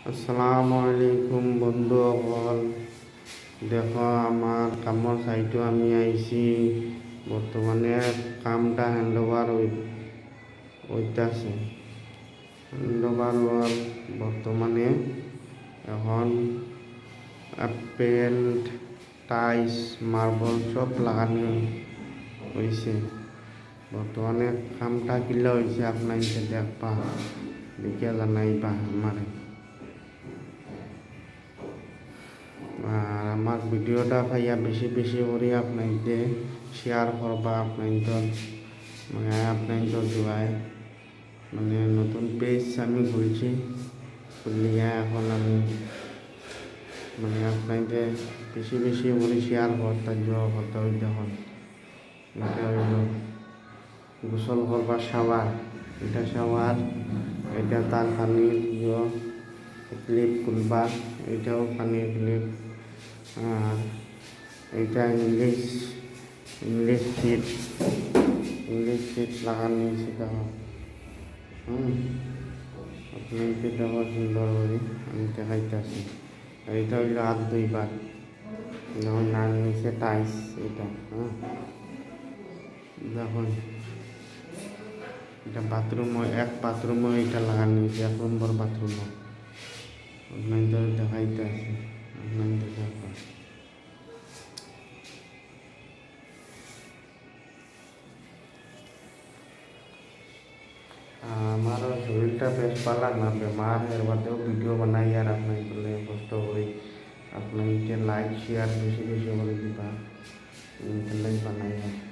আসসালামু আলাইকুম বন্ধুসকল দেখো, আমার কামৰ চাইটো আমি আইছি। বর্তমানে কামটা ওভার হইতাছে হ্যান্ড ওভার হওয়ার বর্তমানে এখন পেন্ট টাইস মার্বল সব লাগানো হয়েছে বর্তমানে কামটা কিলা হয়েছে আপনার দেখবা দেখিয়া জানাইবা আমারে ভিডিওটা ভাইয়া বেশি বেশি করে আপনাকে শেয়ার করবা আপনাদের মানে আপনাদের জোয়াই মানে নতুন পেজ আমি খুলছি, খুলিয়া এখন আমি মানে আপনাকে বেশি বেশি করে শেয়ার করতে করতে হইতে এখন এটা হইল গোসল করবা শাওয়ার এটা শাওয়ার এটা তার পানির ইয়ে ক্লিপ খুলবা, এটাও পানির ক্লিপ আর এটা English English seat English seat লাগানো দেখো হুম, আপনাকে সুন্দর করে আমি দেখাইতেছি। আর এটা হইল হাত দুইবার যখন নাম নিচে টাইস এটা হ্যাঁ দেখুন, এটা বাথরুমও এক বাথরুমও এটা লাগানো হয়েছে এক নম্বর বাথরুমও আপনাদের দেখাইতে আছে আপনাদের দেখো আমারও শরীরটা বেশ ভালো না বেমার এর বাদেও ভিডিও বানাই আর আপনাদের কষ্ট করি আপনাকে লাইক শেয়ার বেশি বেশি করে দিবা তাহলে বানাই আর